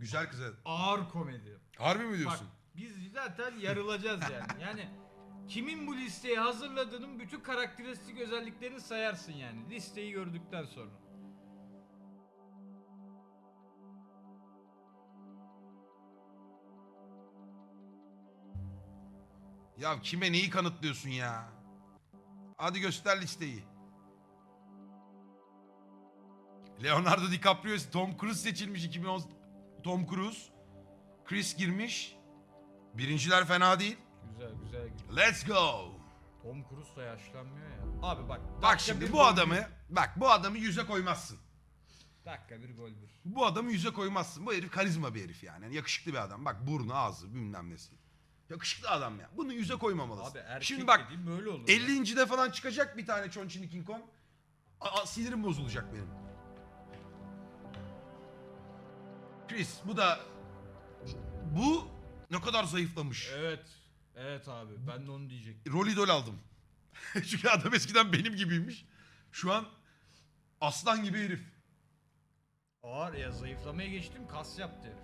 Güzel kız evet. Ağır komedi. Harbi mi Bak diyorsun? biz zaten yarılacağız yani. Yani kimin bu listeyi hazırladığının bütün karakteristik özelliklerini sayarsın yani. Listeyi gördükten sonra. Ya kime neyi kanıtlıyorsun ya? Hadi göster listeyi. Leonardo DiCaprio, Tom Cruise seçilmiş 2010. Tom Cruise. Chris girmiş. Birinciler fena değil. Güzel güzel gidiyor. Let's go. Tom Cruise da yaşlanmıyor ya. Abi bak. Bak şimdi bir bu adamı, bak bu adamı yüze koymazsın. bir. Dakika bir gol bir. Bu adamı yüze koymazsın. Bu herif karizma bir herif yani. Yani yakışıklı bir adam. Bak burnu, ağzı, bilmem nesi. Yakışıklı adam ya. Bunu yüze koymamalısın. Abi erkek Şimdi bak dediğim böyle olur. ya. 50. de falan çıkacak bir tane Chonchini King Kong. Aa, sinirim bozulacak benim. Chris bu da bu ne kadar zayıflamış. Evet. Evet abi ben de onu diyecektim. Rol idol aldım. Çünkü adam eskiden benim gibiymiş. Şu an aslan gibi herif. Ağır ya zayıflamaya geçtim kas yaptı herif.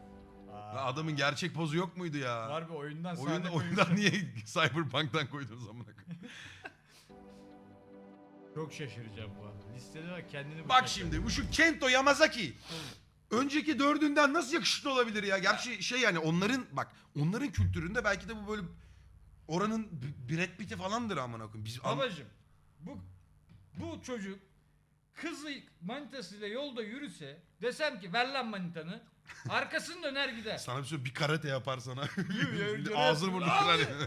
Aa, adamın gerçek pozu yok muydu ya? Harbi oyundan Oyun, oyundan niye Cyberpunk'tan koydunuz amına koyayım? Çok şaşıracağım bu arada. Listede bak kendini Bak şimdi bu şu Kento Yamazaki. Önceki dördünden nasıl yakışıklı olabilir ya? Gerçi şey yani onların bak onların kültüründe belki de bu böyle oranın B- Brad Pitt'i falandır amına koyayım. Biz an- Babacım bu bu çocuk kızı manitasıyla yolda yürüse desem ki ver lan manitanı arkasını döner gider. sana bir şey bir karate yapar sana. Ağzını burnunu Abi, kırar.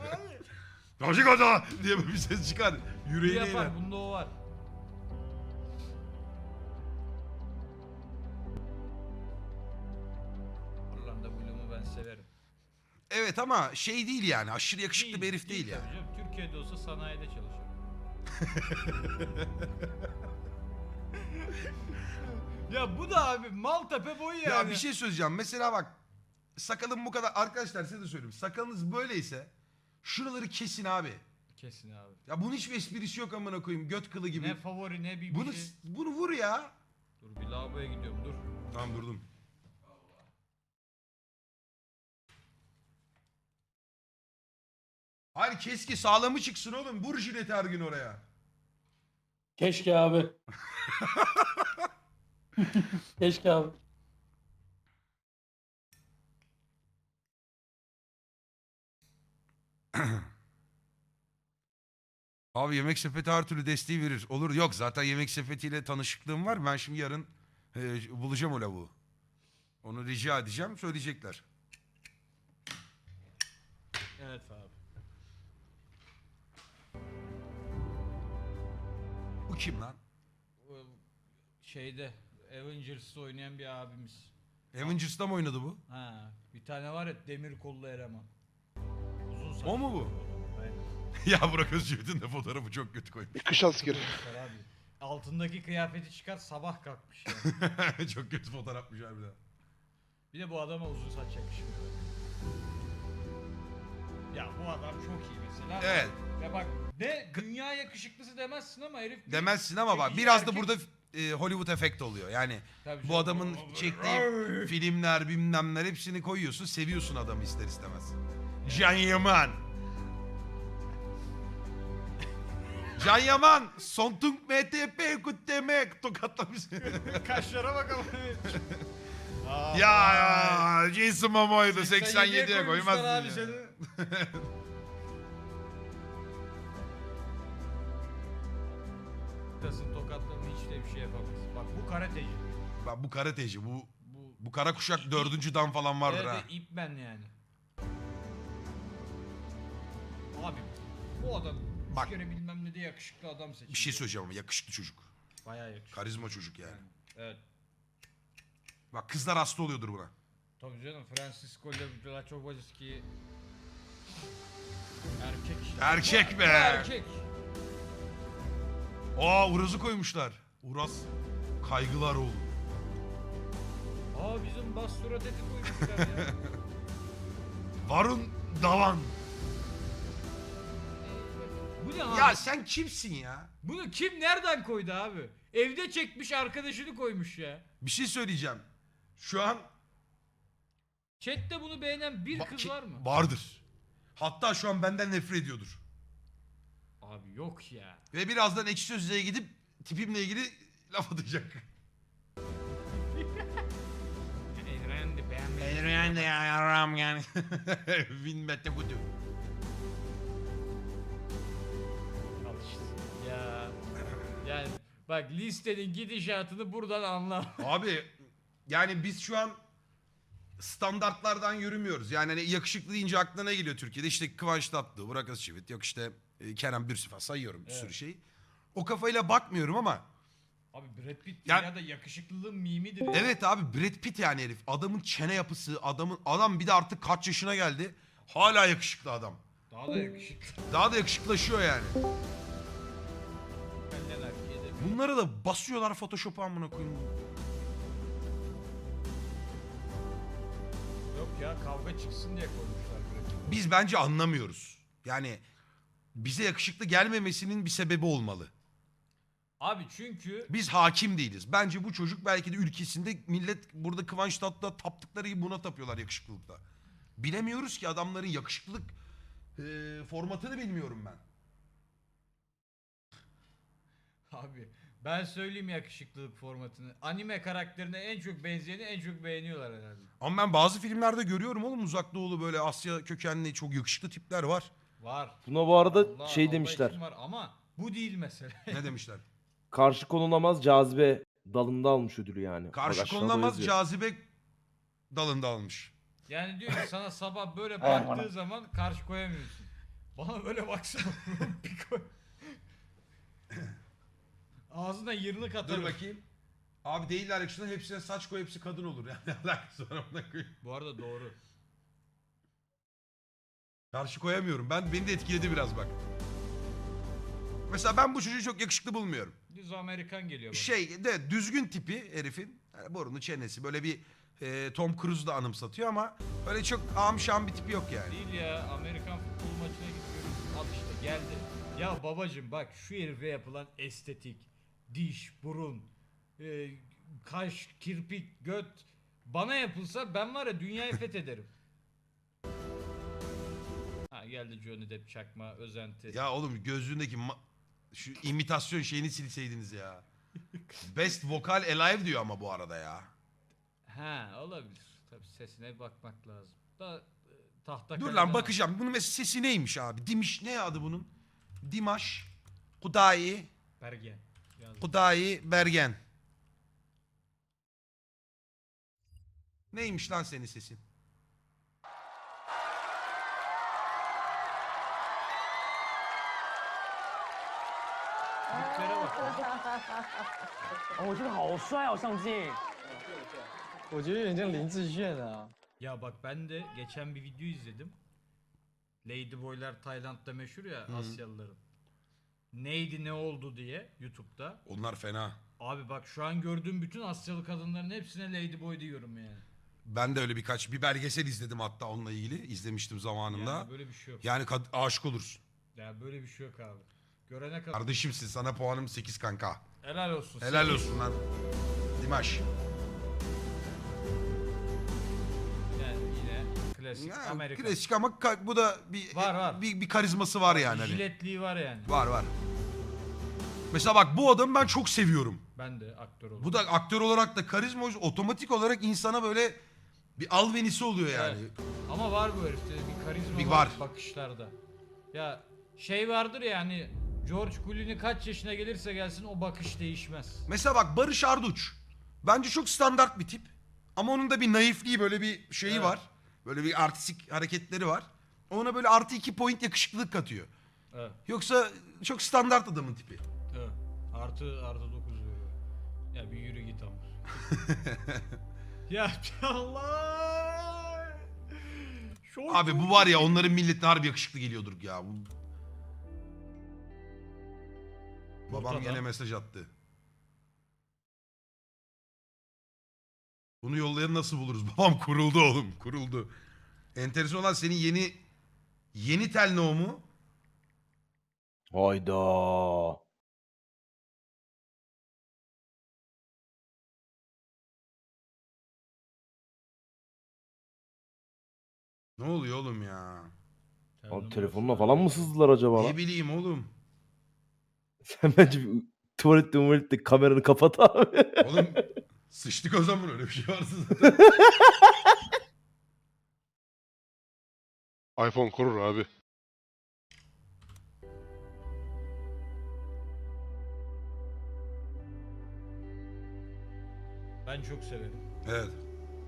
abi. Koca diye bir ses çıkar. Yüreğine yapar bunda o var. Evet ama şey değil yani aşırı yakışıklı bir herif değil, ya. tabii canım. Türkiye'de olsa sanayide çalışır. ya bu da abi Maltepe boyu yani. Ya bir şey söyleyeceğim. Mesela bak sakalım bu kadar arkadaşlar size de söyleyeyim. Sakalınız böyleyse şuraları kesin abi. Kesin abi. Ya bunun hiçbir esprisi yok amına koyayım. Göt kılı gibi. Ne favori ne bir, bir Bunu şey. bunu vur ya. Dur bir lavaboya gidiyorum dur. Tamam durdum. Hayır keski sağlamı çıksın oğlum. Vur jileti her gün oraya. Keşke abi. Keşke abi. Abi yemek sepeti her türlü desteği verir. Olur yok zaten yemek sepetiyle tanışıklığım var. Ben şimdi yarın e, bulacağım o lavuğu. Onu rica edeceğim söyleyecekler. Evet abi. Kim lan? O Şeyde Avengers'ı oynayan bir abimiz. Avengers'ta mı oynadı bu? Ha, bir tane var ya demir kollu eleman. Uzun saçlı. O mu bu? Aynen. ya Burak Özçivit'in de fotoğrafı çok kötü koymuş. Kış askeri. Abi. Altındaki kıyafeti çıkar sabah kalkmış ya. çok kötü fotoğrafmış harbiden. bir de bu adama uzun saç yakışmıyor. Ya bu adam çok iyi mesela. Evet. Ya bak ne dünya yakışıklısı demezsin ama herif bir- Demezsin ama bak çekici biraz da erkek- burada e, Hollywood efekt oluyor. Yani Tabii bu canım. adamın çektiği filmler bilmemler hepsini koyuyorsun. Seviyorsun adamı ister istemez. Can Yaman. Can Yaman. Sontung MTP kuttemek tokatlamış. Kaşlara bak ama. Aa, ya Jason Momoa'yı da 87'ye 87'ye koymuşlar koymazsın abi ya. seni. Tasın tokatlama hiç de bir şey yapamaz. Bak bu karateci. Bak bu karateci bu Bu bu kara kuşak dördüncü dan falan vardır evet, ha. ip ben yani. Abi bu adam Bak. Bak. kere bilmem ne de yakışıklı adam seçildi. Bir şey söyleyeceğim ama yakışıklı çocuk. Bayağı yakışıklı. Karizma çocuk yani. Evet. Bak kızlar hasta oluyordur buna. Tabii canım Francisco Lacovski Erkek işte. Erkek be. Erkek. Aa Uraz'ı koymuşlar. Uraz kaygılar oğlu. Aa bizim Bastura Teti koymuşlar ya. Varun Davan. Bu ne abi? Ya sen kimsin ya? Bunu kim nereden koydu abi? Evde çekmiş arkadaşını koymuş ya. Bir şey söyleyeceğim. Şu an Chat'te bunu beğenen bir Ba- kız ki- var mı? Vardır. Hatta şu an benden nefret ediyordur. Abi yok ya. Ve birazdan ekşi sözlüğe gidip tipimle ilgili laf atacak. Eğrendi beğenmedi. Elren de yaram yani. Winmette kutu. Al işte. Ya. Yani bak listenin gidişatını buradan anla. Abi yani biz şu an standartlardan yürümüyoruz. Yani hani yakışıklı deyince aklına geliyor Türkiye'de? İşte Kıvanç Tatlı, Burak Özçivit, yok işte e, Kerem Bürsinfa sayıyorum bir sürü Evet. şey. O kafayla bakmıyorum ama Abi Brad Pitt Ya- dünyada yakışıklılığın mimidir ya. evet abi Brad Pitt yani herif. Adamın çene yapısı, adamın adam bir de artık kaç yaşına geldi. Hala yakışıklı adam. Daha da yakışıklı. Daha da yakışıklılaşıyor yani. Erkeğe de. Bunlara da basıyorlar Photoshop'a amına koyayım. Ya kavga çıksın diye koymuşlar. Biz bence anlamıyoruz. Yani bize yakışıklı gelmemesinin bir sebebi olmalı. Abi çünkü Biz hakim değiliz. Bence bu çocuk belki de ülkesinde millet burada Kıvanç Tatlı'da taptıkları gibi buna tapıyorlar yakışıklılıkta. Bilemiyoruz ki adamların yakışıklılık e, formatını bilmiyorum ben. Abi ben söyleyeyim yakışıklılık formatını. Anime karakterine en çok benzeyeni en çok beğeniyorlar herhalde. Ama ben bazı filmlerde görüyorum oğlum uzak doğulu böyle Asya kökenli çok yakışıklı tipler var. Var. Buna bu arada Allah- şey Allah demişler. için Var ama bu değil mesele. Ne demişler? Karşı konulamaz cazibe dalında almış ödülü yani. Bak Karşı aşağıda konulamaz yazıyor. cazibe dalında almış. yani diyor ki sana sabah böyle baktığı zaman karşı koyamıyorsun. Bana böyle baksana. bir koy. Ağzına yırnık atarım. Dur bakayım. Abi değiller yakışıklı hepsine saç koy hepsi kadın olur yani. Ne alakası var onunla koyayım. Bu arada doğru. Karşı koyamıyorum. Ben beni de etkiledi biraz bak. Mesela ben bu çocuğu çok yakışıklı bulmuyorum. Düz Amerikan geliyor bana. Şey de düzgün tipi herifin. Yani burnu çenesi böyle bir e, Tom Cruise da anımsatıyor ama öyle çok amşam bir tipi yok yani. Değil ya Amerikan futbol maçına gidiyoruz. Al işte geldi. Ya babacım bak şu herife yapılan estetik, diş, burun, e, kaş, kirpik, göt bana yapılsa ben var ya dünyayı fethederim. Ha geldi Johnny Depp çakma özenti. Ya oğlum gözlüğündeki ma- şu imitasyon şeyini silseydiniz ya. Best Vocal Alive diyor ama bu arada ya. Ha olabilir. Tabii sesine bakmak lazım. Da e, tahta Dur kaleden lan bakacağım. Bunun mesela sesi neymiş abi? Dimiş ne adı bunun? Dimaş Kudayi Bergen. Yazdım. Kudayi Bergen. Neymiş lan senin sesin? Tiplere bak. 哦，我觉得好帅哦，上镜。我觉得有点像林志炫啊。 Ya bak ben de geçen bir video izledim. Ladyboylar Tayland'da meşhur ya Asyalıların. Neydi ne oldu diye YouTube'da. Onlar fena. Abi bak şu an gördüğüm bütün Asyalı kadınların hepsine Ladyboy diyorum yani. Ben de öyle birkaç bir belgesel izledim hatta onunla ilgili. izlemiştim zamanında. Yani böyle bir şey yok. Yani kad- aşık olursun. Ya böyle bir şey yok abi. Görene kadar. Kardeşimsin sana puanım 8 kanka. Helal olsun. Helal Sekiz. olsun lan. Dimaş. Yani yine klasik Ya, Amerika. Klasik ama ka- bu da bir, Var, var. bir bir karizması var yani. hani. Jiletliği var yani. Var var. Mesela bak bu adamı ben çok seviyorum. Ben de aktör oldum. Bu da aktör olarak da karizma otomatik olarak insana böyle bir alvenisi oluyor yani. Evet. Ama var bu herifte bir karizma Bir var, var. bakışlarda. Ya şey vardır ya hani George Clooney kaç yaşına gelirse gelsin o bakış değişmez. Mesela bak Barış Arduç. Bence çok standart bir tip. Ama onun da bir naifliği böyle bir şeyi Evet. var. Böyle bir artistik hareketleri var. Ona böyle artı iki point yakışıklılık katıyor. Evet. Yoksa çok standart adamın tipi. Artı artı 9 veriyor. Ya bir yürü git ama. ya Allah. Çok Abi bu var ya onların milletine harbi yakışıklı geliyordur ya. Bu... Babam Ortada. gene mesaj attı. Bunu yollayanı nasıl buluruz? Babam kuruldu oğlum kuruldu. Enteresan olan senin yeni yeni tel mu? Hayda. Ne oluyor oğlum ya? Abi telefonuna falan mı sızdılar acaba Ne lan? bileyim oğlum. Sen bence bir tuvalette tuvalette kameranı kapat abi. Oğlum sıçtık o zaman öyle bir şey varsa zaten. iPhone korur abi. Ben çok severim. Evet.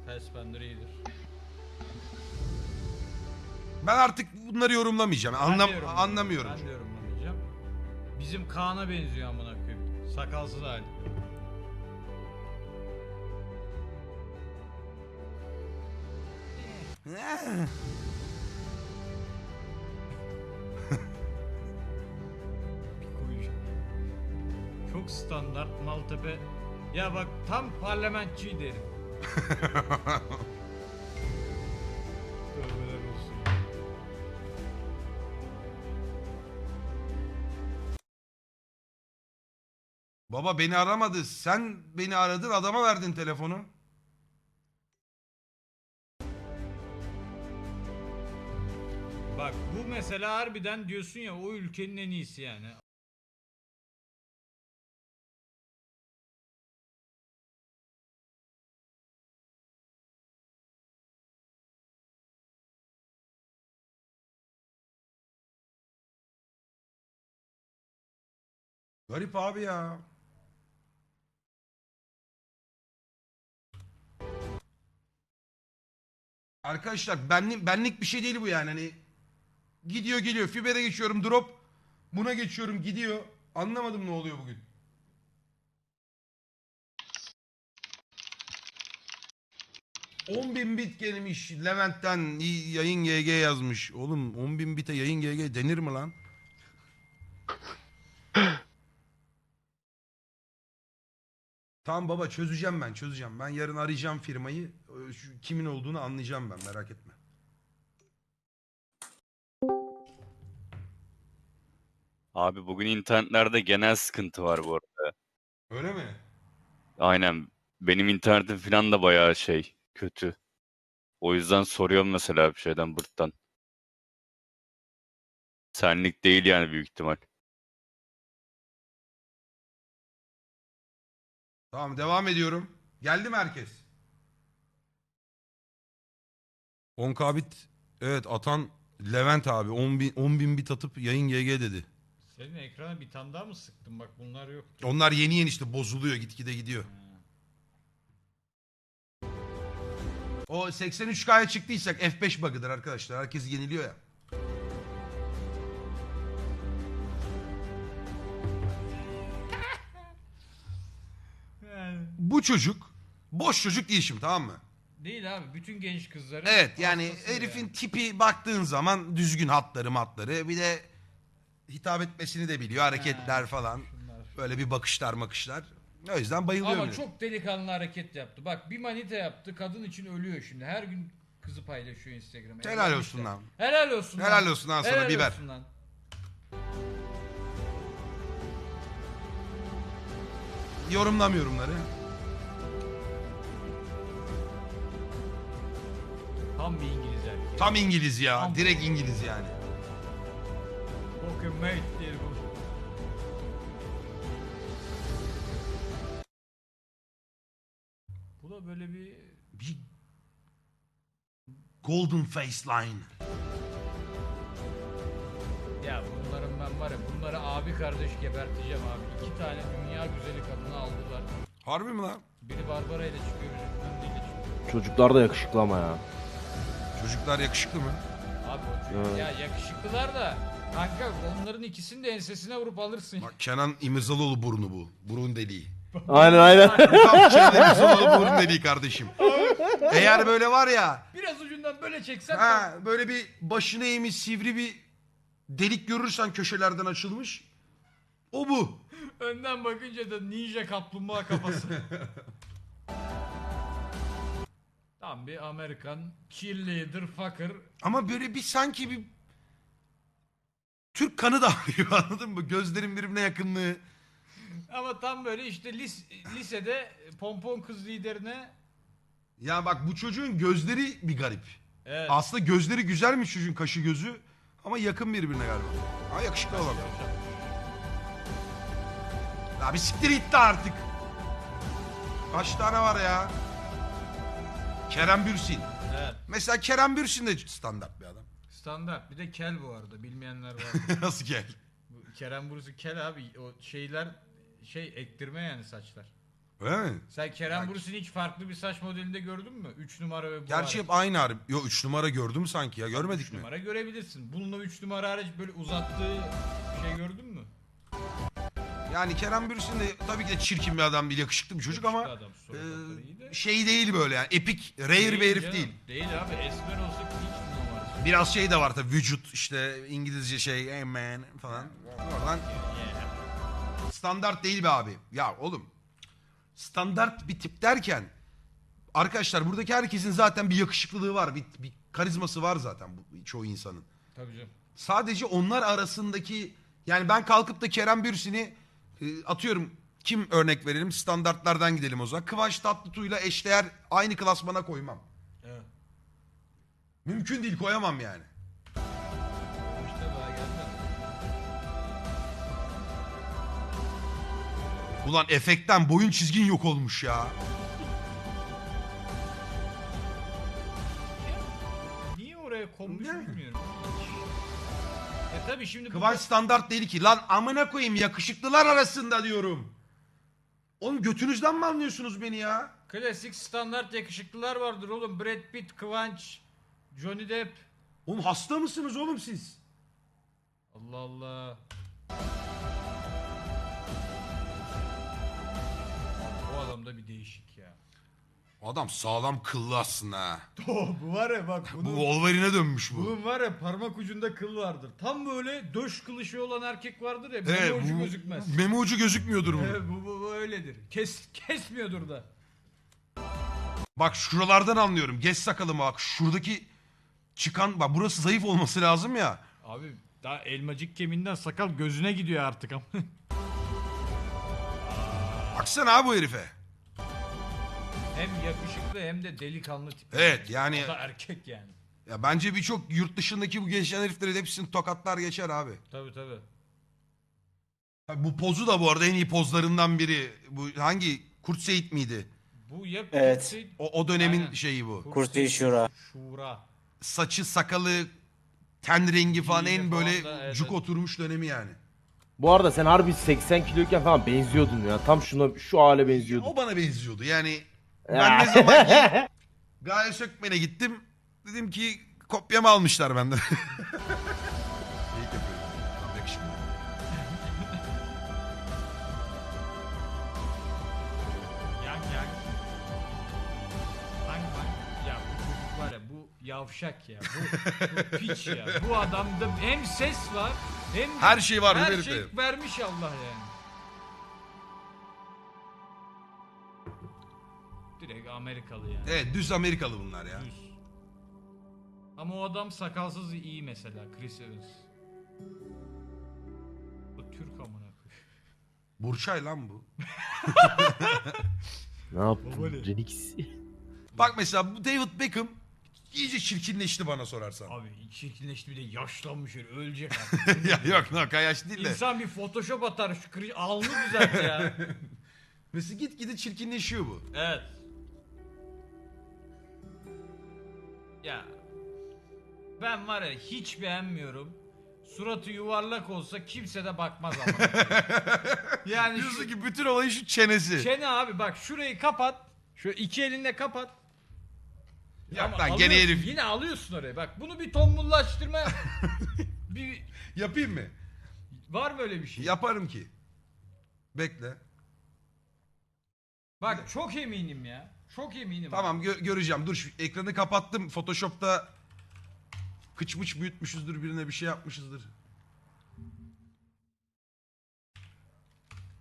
Fassbender iyidir. Ben artık bunları yorumlamayacağım. Ben Anlam yorumlamıyorum. anlamıyorum. Ben de yorumlamayacağım. Bizim Kaan'a benziyor amına koyayım. Sakalsız hali. Çok standart Maltepe. Ya bak tam parlamentçi derim. Tövbeler olsun. Baba beni aramadı. Sen beni aradın adama verdin telefonu. Bak bu mesela harbiden diyorsun ya o ülkenin en iyisi yani. Garip abi ya. Arkadaşlar benlik, benlik bir şey değil bu yani. Hani gidiyor geliyor. Fiber'e geçiyorum drop. Buna geçiyorum gidiyor. Anlamadım ne oluyor bugün. On bin bit gelmiş Levent'ten yayın GG yazmış. Oğlum 10 bin bite yayın GG denir mi lan? Tamam baba çözeceğim ben çözeceğim. Ben yarın arayacağım firmayı. Şu, kimin olduğunu anlayacağım ben merak etme. Abi bugün internetlerde genel sıkıntı var bu arada. Öyle mi? Aynen. Benim internetim falan da bayağı şey kötü. O yüzden soruyorum mesela bir şeyden bırttan. Senlik değil yani büyük ihtimal. Tamam devam ediyorum. Geldi mi herkes? 10k bit evet atan Levent abi 10 bin, 10 bin bit atıp yayın GG dedi. Senin ekrana bir tane daha mı sıktın? Bak bunlar yok. Onlar yeni yeni işte bozuluyor gitgide gidiyor. O 83K'ya çıktıysak F5 bug'ıdır arkadaşlar. Herkes yeniliyor ya. Bu çocuk boş çocuk değil şimdi tamam mı? değil abi. Bütün genç kızların Evet yani hastası herifin yani. tipi baktığın zaman düzgün hatları matları bir de hitap etmesini de biliyor hareketler Ha, falan. Şunlar. Böyle bir bakışlar bakışlar. O yüzden bayılıyorum. Ama çok delikanlı hareket yaptı. Bak bir manita yaptı. Kadın için ölüyor şimdi. Her gün kızı paylaşıyor Instagram'a. Helal Evlenmişler. olsun lan. Helal olsun lan. Helal olsun lan sana Helal biber. olsun lan. Yorumlam yorumları. Tam bir İngiliz erkeği. Tam İngiliz ya. Tam. Direkt İngiliz yani. Fucking mate diye bu. Bu da böyle bir Bir golden face line. ya bunların ben var ya bunları abi kardeş geberteceğim abi. İki tane dünya güzeli kadını aldılar. Harbi mi lan? Biri Barbara ile çıkıyor, biri Hande ile çıkıyor. Çocuklar da yakışıklı ama ya. Çocuklar yakışıklı mı? Abi o çocuk Evet. ya yakışıklılar da kanka onların ikisini de ensesine vurup alırsın. Bak Kenan İmirzalıoğlu burnu bu. Burun deliği. Aynen aynen. Tam Kenan İmirzalıoğlu burun deliği kardeşim. Eğer böyle var ya. Biraz ucundan böyle çeksen Ha, böyle bir başına eğmiş sivri bir delik görürsen köşelerden açılmış. O bu. önden bakınca da ninja kaplumbağa kafası. Tam bir Amerikan cheerleader fucker. Ama böyle bir sanki bir Türk kanı da akıyor anladın mı? Gözlerin birbirine yakınlığı. Ama tam böyle işte lis lisede pompon kız liderine Ya bak bu çocuğun gözleri bir garip. Evet. Aslında gözleri güzelmiş çocuğun kaşı gözü ama yakın birbirine galiba. Ha yakışıklı olan. Ya bir siktir gitti artık. Kaç tane var ya? Kerem Bürsin. Evet. Mesela Kerem Bürsin de standart bir adam. Standart. Bir de kel bu arada. Bilmeyenler var. Nasıl? Bu Kerem Bursu kel abi. O şeyler şey ektirme yani saçlar. Öyle mi? Sen Kerem. Bursu'nun hiç farklı bir saç modelinde gördün mü? 3 numara ve bu Gerçi hariç. hep aynı harbi. Yo 3 numara gördüm sanki ya. Üç Görmedik mi? numara görebilirsin. Bununla 3 numara hariç böyle uzattığı şey gördün mü? Yani Kerem Bürsin de tabii ki de çirkin bir adam değil. Yakışıklı bir çocuk ama adam, suratları iyi de. e, şey değil böyle yani. Epik, rare bir herif canım, değil. Değil abi. Esmer olsa hiç numarası. Biraz şey de var tabii vücut işte İngilizce şey hey man falan. Oradan standart değil be abi. Ya oğlum standart bir tip derken arkadaşlar buradaki herkesin zaten bir yakışıklılığı var. Bir, bir karizması var zaten bu çoğu insanın. Tabii canım. Sadece onlar arasındaki yani ben kalkıp da Kerem Bürsin'i atıyorum kim örnek verelim standartlardan gidelim o zaman. Kıvanç Tatlıtuğ'yla eşdeğer aynı klasmana koymam. Evet. Mümkün değil koyamam yani. İşte daha gelmedi. Ulan efektten boyun çizgin yok olmuş ya. Niye oraya konmuş bilmiyorum. E tabii şimdi bu Kıvanç standart değil ki. Lan amına koyayım yakışıklılar arasında diyorum. Oğlum götünüzden mi anlıyorsunuz beni ya? klasik standart yakışıklılar vardır oğlum. Brad Pitt, Kıvanç, Johnny Depp. Oğlum hasta mısınız oğlum siz? Allah Allah. Bu adam da bir değişik ya. Adam sağlam kıllı aslında ha. bu var ya bak Bu Wolverine'e dönmüş bu. Bunun var ya parmak ucunda kıl vardır. Tam böyle döş kılışı olan erkek vardır ya. Evet, Evet, ucu bu- gözükmez. Meme ucu gözükmüyordur bu. Evet, bu, bu, bu öyledir. Kes, kesmiyordur da. Bak şuralardan anlıyorum. Geç sakalımı bak. Şuradaki çıkan bak burası zayıf olması lazım ya. Abi daha elmacık kemiğinden sakal gözüne gidiyor artık ama. Baksana abi bu herife. Hem yakışıklı hem de delikanlı tip. Evet, yani- O da erkek yani. Ya bence birçok yurt dışındaki bu gençler herifleri de hepsini tokatlar geçer abi. Tabii tabii. Tabii bu pozu da bu arada en iyi pozlarından biri. Bu hangi Kurt Seyit miydi? Bu ya Evet. Kursi- O, o dönemin Aynen. şeyi bu. Kursi Şura. Şura. Saçı, sakalı, ten rengi falan Giyimi en falan böyle da, evet, cuk evet. oturmuş dönemi yani. Bu arada sen harbi 80 kiloyken falan benziyordun ya. Tam şuna şu hale benziyordun. O bana benziyordu. Yani ben ne zaman ki Gaye Sökmen'e gittim. Dedim ki kopyamı almışlar benden. İyi yapıyorum. Tam yakışıklı. Yang yang. Hangi hangi? Ya bu çocuk var ya bu yavşak ya. Bu, bu piç ya. Bu adamda hem ses var hem de Her şey var bu her herifte. şey vermiş Allah yani. Amerikalı yani. Evet düz Amerikalı bunlar ya. Düz. Ama o adam sakalsız iyi mesela Chris Evans. Bu Türk amına koyayım. Burçay lan bu. ne yaptın? Baba ne? Renix. Bak mesela bu David Beckham iyice çirkinleşti bana sorarsan. Abi çirkinleşti bir de yaşlanmış öyle ölecek artık. ya yok no kayaş değil de. İnsan bir photoshop atar şu kırı alnı düzelt ya. Mesela git gide çirkinleşiyor bu. evet. Ya ben var ya hiç beğenmiyorum. Suratı yuvarlak olsa kimse de bakmaz ama. yani Diyorsun şu, ki bütün olayı şu çenesi. çene abi bak şurayı kapat. Şu iki elinle kapat. Ya Ama lan gene alıyorsun, herif. Yine alıyorsun oraya. Bak bunu bir tombullaştırma. bir Yapayım mı? var mı öyle bir şey? Yaparım ki. Bekle. Bak çok eminim ya. Çok eminim. Tamam gö- göreceğim. Dur şu ekranı kapattım. Photoshop'ta kıçmış büyütmüşüzdür birine bir şey yapmışızdır.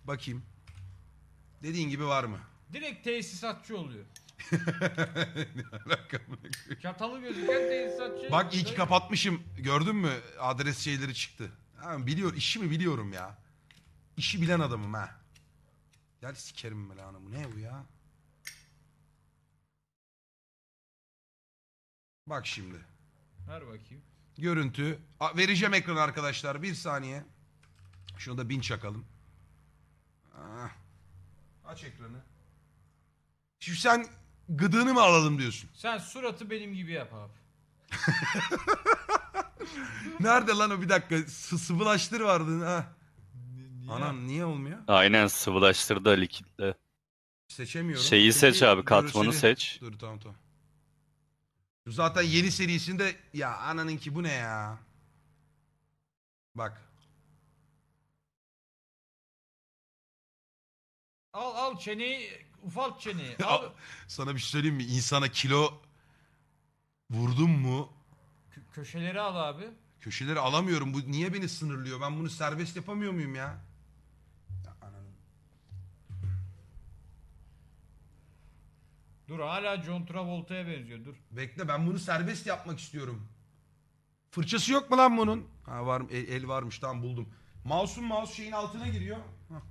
Bakayım. Dediğin gibi var mı? Direkt tesisatçı oluyor. Ne? Çatalı gözüken tesisatçı. Bak iyi ki kapatmışım. Gördün mü? Adres şeyleri çıktı. Ha, biliyor, işimi biliyorum ya. İşi bilen adamım ha. Gel sikerim belanı. Bu ne bu ya? Bak şimdi. Ver bakayım. Görüntü. A- vereceğim ekran arkadaşlar. Bir saniye. Şunu da bin çakalım. Ah. Aç ekranı. Şimdi sen gıdığını mı alalım diyorsun? Sen suratı benim gibi yap abi. Nerede lan o bir dakika sı sıvılaştır vardı. Ha. Niye? Anam niye olmuyor? Aynen sıvılaştırdı Ali kitle. Seçemiyorum. Şeyi seç abi katmanı görseli- seç. Dur tamam tamam. Zaten yeni serisinde ya ananınki bu ne ya? Bak. Al al çeneyi ufalt çeneyi. Al. Sana bir şey söyleyeyim mi? İnsana kilo vurdum mu Kö- köşeleri al abi. köşeleri alamıyorum. Bu niye beni sınırlıyor? Ben bunu serbest yapamıyor muyum ya Dur hala John Travolta'ya benziyor dur. Bekle ben bunu serbest yapmak istiyorum. Fırçası yok mu lan bunun? Ha var el, el varmış tamam buldum. Mouse'un mouse şeyin altına giriyor. Hah.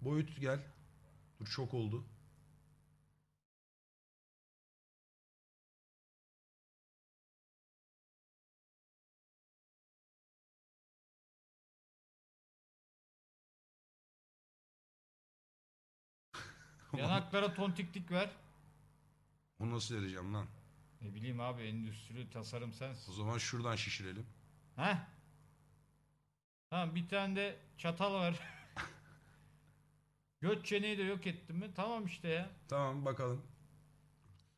Boyut gel. Dur çok oldu. Yanaklara tontiklik ver. Onu nasıl vereceğim lan? Ne bileyim abi endüstri tasarım O sensin. zaman şuradan şişirelim. Heh. Tamam bir tane de çatal ver. Göt çeneyi de yok ettin mi? Tamam işte ya. Tamam bakalım.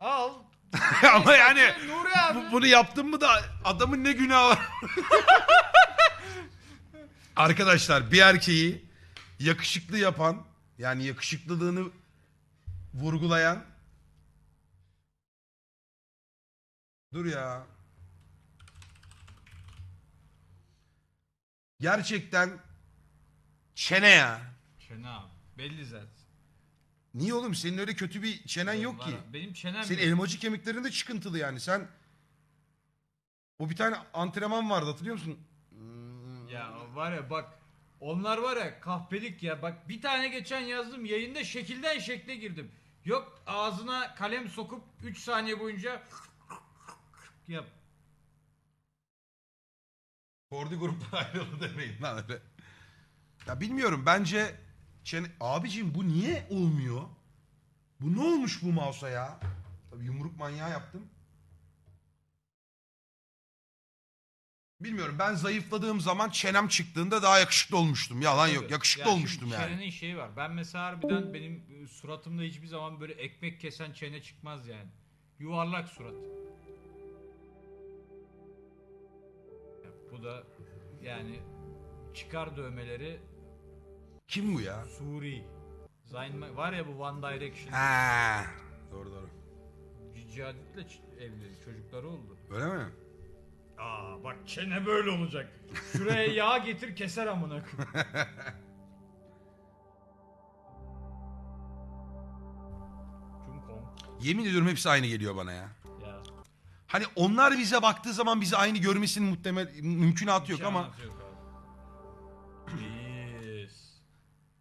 Al. Ama yani Nuri abi. bu- bunu yaptın mı da adamın ne günahı var? Arkadaşlar bir erkeği yakışıklı yapan yani yakışıklılığını vurgulayan Dur ya. Gerçekten çene ya. Çene abi. Belli zaten. Niye oğlum senin öyle kötü bir çenen yok Var ki. abi. Benim çenem Senin yok. elmacık kemiklerin de çıkıntılı yani. Sen o bir tane antrenman vardı hatırlıyor musun? Ya var ya bak onlar var ya kahpelik ya bak bir tane geçen yazdım yayında şekilden şekle girdim. Yok ağzına kalem sokup 3 saniye boyunca yap. Kordi gruptan ayrıldı demeyin lan öyle. Ya bilmiyorum bence çene... Abicim bu niye olmuyor? Bu ne olmuş bu mouse'a ya? Tabii yumruk manyağı yaptım. Bilmiyorum ben zayıfladığım zaman çenem çıktığında daha yakışıklı olmuştum. Yalan yok yakışıklı Ya şimdi olmuştum yani. Çenenin şeyi var. Ben mesela harbiden benim e, suratımda hiçbir zaman böyle ekmek kesen çene çıkmaz yani. Yuvarlak surat. Ya bu da yani çıkar dövmeleri Kim bu ya? Suri. Zayn var ya bu One Direction. Ha. Doğru doğru. Ç- evli çocukları oldu. Öyle mi? Aa bak çene böyle olacak. Şuraya yağ getir keser amına. Yemin ediyorum hepsi aynı geliyor bana ya. Ya. Hani onlar bize baktığı zaman bizi aynı görmesinin muhtemel mümkünatı yok ama.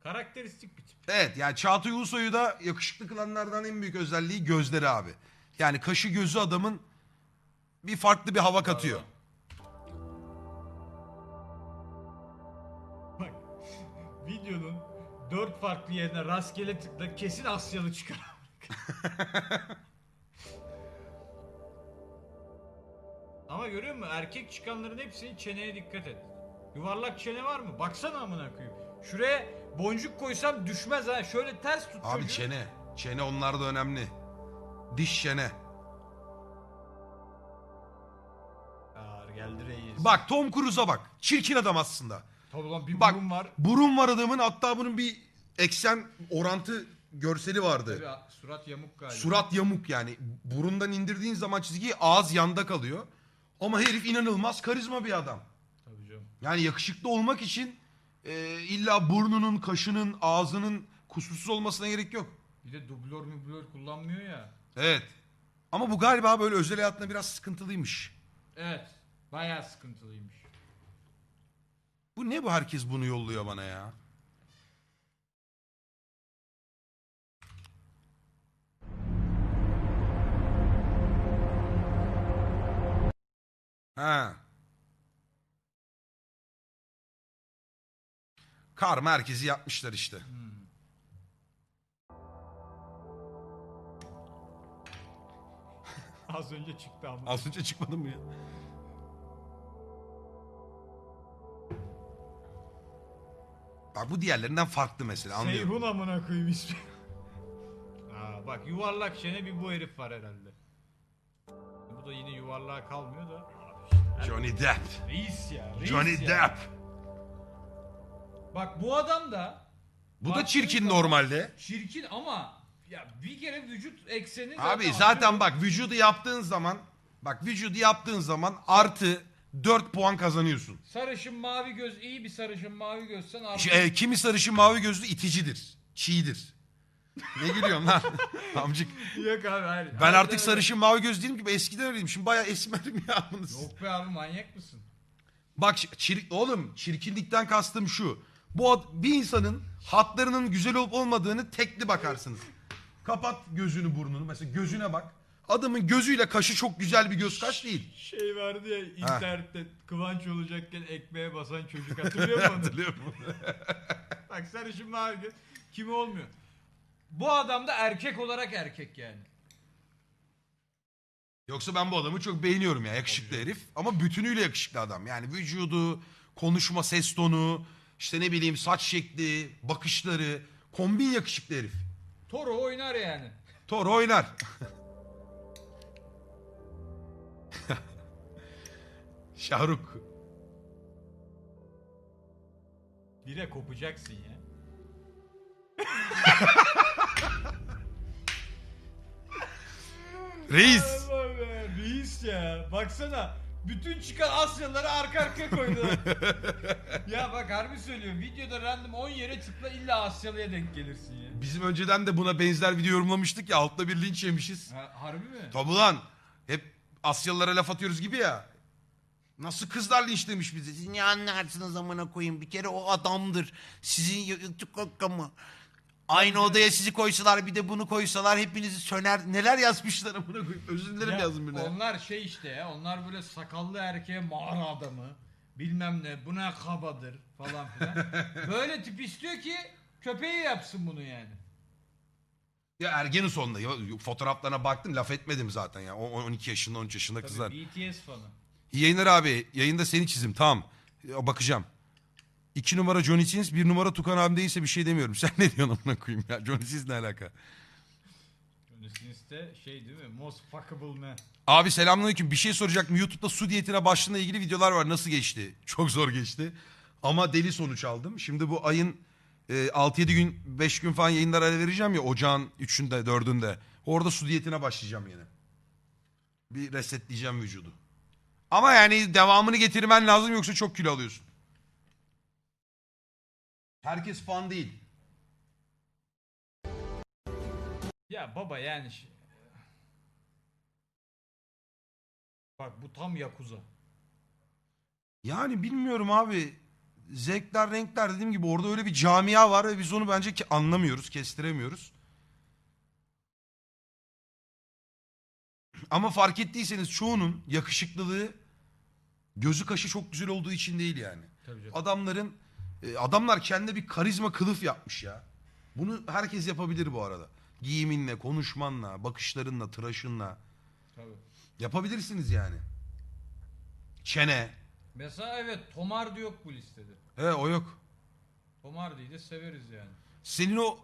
Karakteristik bir tip. evet yani Çağatay Ulusoy'u da yakışıklı kılanlardan en büyük özelliği gözleri abi. Yani kaşı gözü adamın bir farklı bir hava katıyor. Bak videonun dört farklı yerine rastgele tıkla kesin Asyalı çıkar. Ama görüyor musun? Erkek çıkanların hepsinin çeneye dikkat et. Yuvarlak çene var mı? Baksana amına koyayım. Şuraya boncuk koysam düşmez ha. Şöyle ters tut Abi çocuğu. çene. Çene onlar da önemli. Diş çene. Reis. Bak Tom Cruise'a bak. Çirkin adam aslında. Tabii lan bir Bak burun var. burun var adamın hatta bunun bir eksen orantı görseli vardı. Tabii, surat yamuk galiba. Surat yamuk yani. Burundan indirdiğin zaman çizgiyi ağız yanda kalıyor. Ama herif inanılmaz karizma bir adam. Tabii canım. Yani yakışıklı olmak için e, illa burnunun, kaşının, ağzının kusursuz olmasına gerek yok. Bir de dublör müblör kullanmıyor ya. Evet. Ama bu galiba böyle özel hayatında biraz sıkıntılıymış. Evet. Bayağı sıkıntılıymış. Bu ne bu herkes bunu yolluyor bana ya? Ha. Kar merkezi yapmışlar işte. Az önce çıktı ama. Az önce çıkmadı mı ya? Bak bu diğerlerinden farklı mesela anlıyorum. Seyhun amına koyayım ismi. Aa, bak yuvarlak şene bir bu herif var herhalde. Bu da yine yuvarlığa kalmıyor da. Abi işte, Johnny Depp. Reis ya. Reis Johnny ya. Depp. Bak bu adam da Bu da çirkin zaman- normalde. çirkin ama ya bir kere vücut ekseni Abi zaten bak vücudu yaptığın zaman bak vücudu yaptığın zaman artı 4 puan kazanıyorsun. sarışın mavi göz iyi bir sarışın mavi gözsen artık Ş- e, kimi sarışın mavi gözlü iticidir. Çiğdir. Ne gülüyorsun lan? Amcık. yok abi hayır. Ben Harbiden artık öyle. sarışın mavi göz değilim ki. Eskiden öyleydim. Şimdi bayağı esmerim ya. Yok be abi manyak mısın? Bak çir- oğlum çirkinlikten kastım şu. Bu ad- bir insanın hatlarının güzel olup olmadığını tekli bakarsınız. Kapat gözünü burnunu. Mesela gözüne bak. Adamın gözüyle kaşı çok güzel bir göz kaş değil. Şey vardı ya internette Kıvanç olacakken ekmeğe basan çocuk hatırlıyor musun? onu? Hatırlıyor musun? Bak sarışın mavi göz kimi olmuyor. Bu adam da erkek olarak erkek yani. Yoksa ben bu adamı çok beğeniyorum ya. Yakışıklı herif. Ama bütünüyle yakışıklı adam. Yani vücudu, konuşma ses tonu, işte ne bileyim saç şekli, bakışları. Kombin yakışıklı herif. Toro oynar yani. Thor oynar. Şahruk. Bire kopacaksın ya. Reis. Aman be, reis ya. Baksana. Bütün çıkan Asyalıları arka arkaya koydular. ya bak harbi söylüyorum. Videoda random 10 yere tıkla illa Asyalıya denk gelirsin ya. Bizim önceden de buna benzer video yorumlamıştık ya. Altta bir linç yemişiz. Ha, harbi mi? Tabi lan. Hep Asyalılara laf atıyoruz gibi ya. Nasıl kızlar linçlemiş bizi. Siz ne anlarsınız amına koyayım. Bir kere o adamdır. Sizin YouTube mı? Aynı odaya sizi koysalar bir de bunu koysalar hepinizi söner. Neler yazmışlar amına koyayım. Özür dilerim Ya, yazdım birine. Onlar şey işte ya. Onlar böyle sakallı erkeğe mağara adamı. Bilmem ne. Bu ne kabadır falan filan. böyle tip istiyor ki köpeği yapsın bunu yani. Ya ergenin sonunda. Ya, fotoğraflarına baktım laf etmedim zaten ya. O- 12 yaşında 13 yaşında kızlar. Tabii BTS fanı. İyi yayınlar abi. Yayında seni çizim. Tamam. Bakacağım. İki numara Johnny Sins, bir numara Tukan abim değilse bir şey demiyorum. Sen ne diyorsun amına koyayım ya? Johnny Sins ne alaka? de şey değil mi? Most fuckable man. Abi selamünaleyküm. Bir şey soracaktım. YouTube'da su diyetine başladığına ilgili videolar var. Nasıl geçti? Çok zor geçti. Ama deli sonuç aldım. Şimdi bu ayın e, 6-7 gün, 5 gün falan yayınlar ara vereceğim ya. Ocağın 3'ünde, 4'ünde. Orada su diyetine başlayacağım yine. Bir resetleyeceğim vücudu. Ama yani devamını getirmen lazım yoksa çok kilo alıyorsun. Herkes fan değil. Ya baba yani ş- Bak bu tam Yakuza. Yani bilmiyorum abi. Zevkler, renkler dediğim gibi orada öyle bir camia var ve biz onu bence ki anlamıyoruz, kestiremiyoruz. Ama fark ettiyseniz çoğunun yakışıklılığı gözü kaşı çok güzel olduğu için değil yani. Tabii canım. Adamların e, adamlar kendine bir karizma kılıf yapmış ya. Bunu herkes yapabilir bu arada. Giyiminle, konuşmanla, bakışlarınla, tıraşınla Tabii. yapabilirsiniz yani. Çene. Mesela evet Tom Hardy yok bu listede. He o yok. Tom Hardy'yi de severiz yani. Senin o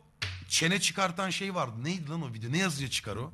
çene çıkartan şey vardı. Neydi lan o video? Ne yazıya çıkar o?